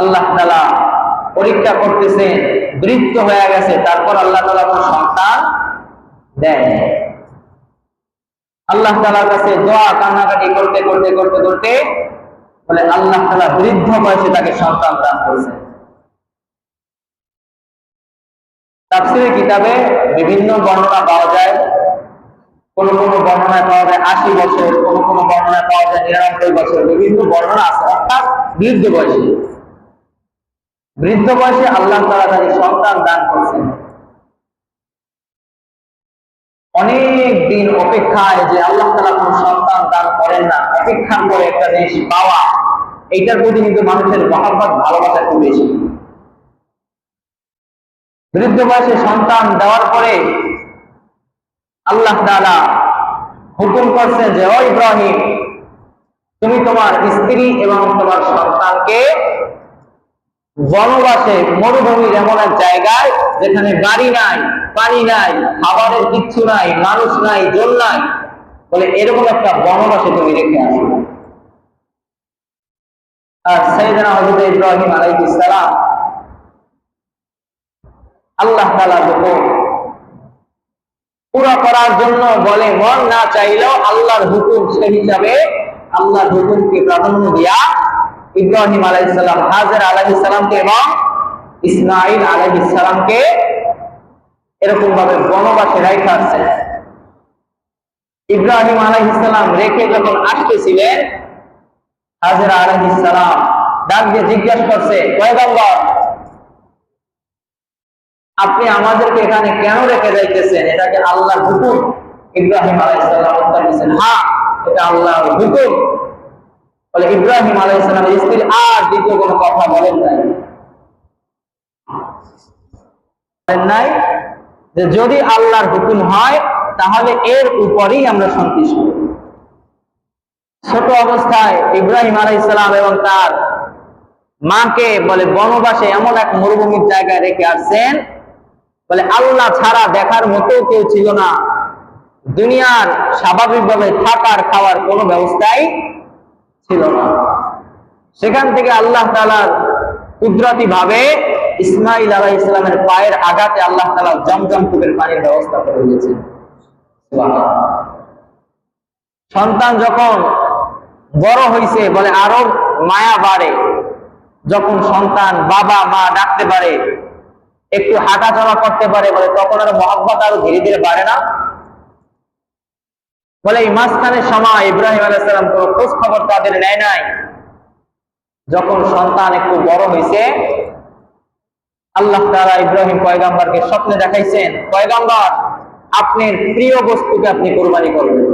আল্লাহ তালা পরীক্ষা করতেছেন বৃত্ত হয়ে গেছে, তারপর আল্লাহ তালা কোনো সন্তান দেয় আল্লাহ তালার কাছে দোয়া কান্নাকাটি করতে করতে করতে করতে বলে আল্লাহ তালা বৃদ্ধ বয়সে তাকে সন্তান দান করেছেন। তাফসিরের কিতাবে বিভিন্ন বর্ণনা পাওয়া যায়। কোন কোন বর্ণনায় পাওয়া যায় আশি বছর, কোন কোন বর্ণনায় পাওয়া যায় নিরানব্বই বছর, বিভিন্ন বর্ণনা আছে, অর্থাৎ বৃদ্ধ বয়সে। বৃদ্ধ বয়সে আল্লাহ তালা তাকে সন্তান দান করছেন। অনেক দিন অপেক্ষায় যে আল্লাহ তালা কোন সন্তান দান করেন না। অপেক্ষার করে একটা জিনিস পাওয়া, এইটার প্রতি কিন্তু মানুষের মহাব্বত, ভালোবাসা খুব বেশি। বৃদ্ধ বয়সে সন্তান দেওয়ার পরে আল্লাহ তাআলা হুকুম করছেন যে, ও ইব্রাহিম, তুমি তোমার স্ত্রী এবং তোমার সন্তানকে বনবাসে মরুভূমির এমন এক জায়গায় যেখানে বাড়ি নাই, পানি নাই, খাবারের কিচ্ছু নাই, মানুষ নাই, জল নাই। বলে এরকম একটা বনবাসে তুমি রেখে আসো। আর সৈয়দনা হযরত ইব্রাহিম আলাইহিস সালাম আল্লাহ তাআলা যখন পুরো করার জন্য বলে, মন না চাইলেও আল্লাহর হুকুম সে হিসাবে আল্লাহর হুকুমকে প্রাধান্য দিয়া ইব্রাহিম আলাইসালাম হাজার আলাইসালামকে এবং ইসমাইল আলাইসালামকে এরকম ভাবে বনবাসে রেখে আসছে ইব্রাহিম আলাইসালাম রেখে যখন আসতেছিলেন, হাজার আলাইসালাম ডাক জিজ্ঞাসা করছে, পয়গম্বর, আপনি আমাদেরকে এখানে কেন রেখে যাইতেছেন? এটাকে আল্লাহর হুকুম? ইব্রাহিম আলাইসাল্লাম উত্তর দিচ্ছেন হ্যাঁ এটা আল্লাহর হুকুম। বলে ইব্রাহিম আলাইসালামের স্ত্রী আর দ্বিতীয় কোনো কথা বলেন নাই। নাই যে যদি আল্লাহর হুকুম হয়, তাহলে এর উপরেই আমরা সন্তুষ্ট। ছোট অবস্থায় ইব্রাহিম আলাইসালাম এবং তার মাকে বলে, বনবাসে এমন এক মরুভূমির জায়গায় রেখে আসছেন, বলে আল্লাহ ছাড়া দেখার মতো কেউ ছিল না। দুনিয়ার স্বাভাবিকভাবে থাকার খাওয়ার কোনো ব্যবস্থাই ছিল না। সেখান থেকে আল্লাহ তালার কুদরতি ভাবে ইসমাইল আলাহ ইসলামের পায়ের আঘাতে আল্লাহ তালা জমজম কূপের পানির ব্যবস্থা করে দিয়েছেন। সন্তান যখন বড় হয়েছে বলে আরও মায়া বাড়ে। যখন সন্তান বাবা, মা ডাকতে পারে, একটু হাঁটা চলা করতে পারে, বলে তখন আর মহাব্বত আরও ধীরে ধীরে বাড়ে না। বলে এই মাঝখানের সময় ইব্রাহিম আলাইসালাম কোনো খোঁজ খবর তাদের নেয় নাই। যখন সন্তান একটু বড় হয়েছে আল্লাহ তাআলা ইব্রাহিম পয়গাম্বরকে স্বপ্নে দেখাইছেন, পয়গাম্বর, আপনার প্রিয় বস্তুকে আপনি কোরবানি করবেন।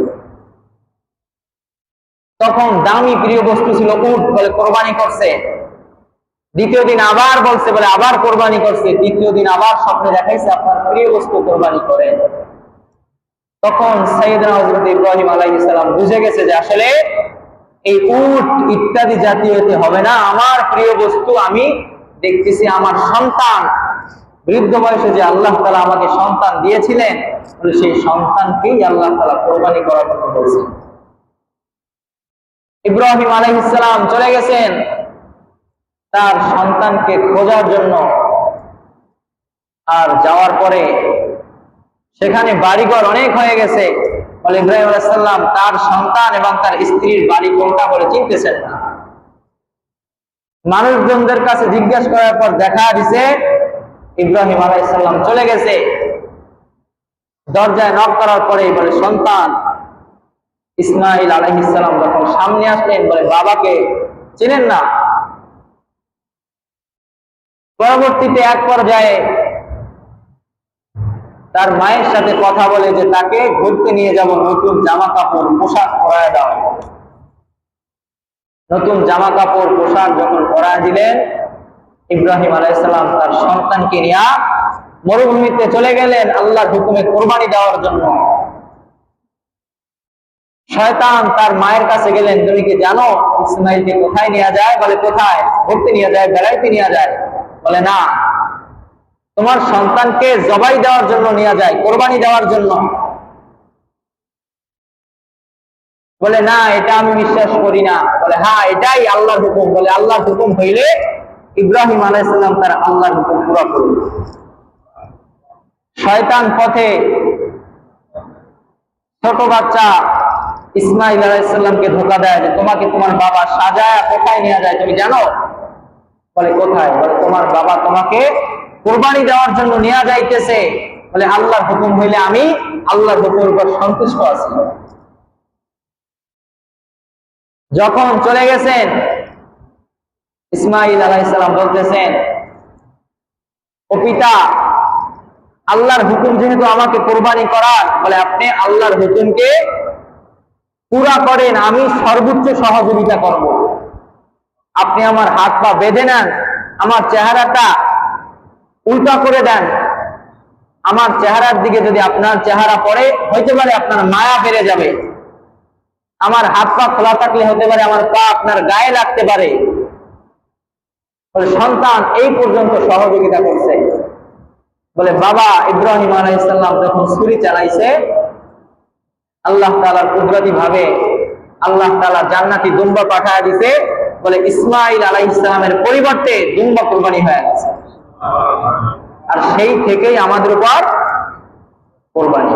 তখন দামি প্রিয় বস্তু ছিল উট বলে কোরবানি করছে। দ্বিতীয় দিন আবার বলছে বলে আবার কোরবানি করছে। তৃতীয় দিন আবার স্বপ্নে দেখাইছে, আপনার প্রিয় বস্তু কোরবানি করেন। তখন সৈয়দনা হজরত ইব্রাহিম আলাইহিস বুঝে গেছে যে আসলে এই উট ইত্যাদি জাতীয়তে হবে না। আমার প্রিয় বস্তু, আমি দেখতেছি আমার সন্তান। বৃদ্ধ বয়সে যে আল্লাহ তালা আমাকে সন্তান দিয়েছিলেন সেই সন্তানকেই আল্লাহ তালা কোরবানি করার জন্য বলছেন। ইব্রাহিম আলাইহিস সালাম চলে গেছেন তার সন্তানকে খোঁজার জন্য। আর যাওয়ার পরে সেখানে বাড়িঘর অনেক হয়ে গেছে। বলে ইব্রাহিম আলাইসাল্লাম তার সন্তান এবং তার স্ত্রীর বাড়ি কোনটা বলে চিনতেছেন না। মানুষজনদের কাছে জিজ্ঞাসা করার পর দেখা দিছে, ইব্রাহিম আলাইসাল্লাম চলে গেছে। দরজায় নক করার পরে বলে, সন্তান। ইসমাইল আলহিসাল্লাম যখন সামনে আসলেন, বলে, বাবাকে চেনেন না? পরবর্তীতে এক পর্যায়ে তার মায়ের সাথে কথা বলে যে তাকে ঘুরতে নিয়ে যাব, নতুন জামা কাপড় পোশাক পরায় দাও। নতুন জামা কাপড় পোশাক যখন পরায় দিলেন, ইব্রাহিম আলাইসালাম তার সন্তানকে নিয়ে মরুভূমিতে চলে গেলেন আল্লাহর হুকুমে কোরবানি দেওয়ার জন্য। শয়তান তার মায়ের কাছে গেলেন, তুমি কি জানো ইসমাইলকে কোথায় নিয়ে যায়? বলে, কোথায়? ঘুরতে নিয়ে যায়, বেড়াইতে নিয়ে যায়? বলে, না। তোমার সন্তানকে জবাই দেওয়ার জন্য নিয়ে যায়, কোরবানি দেওয়ার জন্য। বলে, না, এটা আমি বিশ্বাস করি না। বলে হ্যাঁ এটাই আল্লাহর হুকুম। বলে, আল্লাহর হুকুম হইলে ইব্রাহিম আলাইসাল্লাম তার আল্লাহর হুকুম পুরা করল শয়তান পথে ছোট বাচ্চা ইসমাইল আলাইসাল্লামকে ধোকা দেয় যে, তোমাকে তোমার বাবা সাজায় কোথায় নিয়ে যায়, তুমি জানো? বলে, কোথায়? বলে, তোমার বাবা তোমাকে কোরবানি দেওয়ার জন্য নিয়ে যাইতেছে বলে আল্লাহর হুকুম হইলে আমি আল্লাহর হুকুমের উপর সন্তুষ্ট আছি। যখন চলে গেছেন ইসমাইল আলাইসাল্লাম বলতেছেন, ও পিতা, আল্লাহর হুকুম যেহেতু আমাকে কোরবানি করার বলে আপনি আল্লাহর হুকুমকে পুরা করেন, আমি সর্বোচ্চ সহযোগিতা করব। আপনি আমার হাত পা বেঁধে নেন, আমার চেহারাটা উল্টা করে দেন। আমার চেহারার দিকে যদি আপনার চেহারা পড়ে, হইতে পারে আপনার মায়া বেড়ে যাবে। আমার হাত পা খোলা থাকলে হতে পারে আমার পা আপনার গায়ে লাগতে পারে। সন্তান, এই পর্যন্ত সহযোগিতা করছে। বলে, বাবা, ইব্রাহিম আলাইসাল্লাম যখন ছুরি চালাইছে, আল্লাহ তালার কুদরতি ভাবে আল্লাহ তালা জান্নাতি দুম্বা পাঠায় দিছে। বলে ইসমাইল আলাই ইসলামের পরিবর্তে দুম্বা কোরবানি হয়ে গেছে। আর সেই থেকেই আমাদের উপর কোরবানি।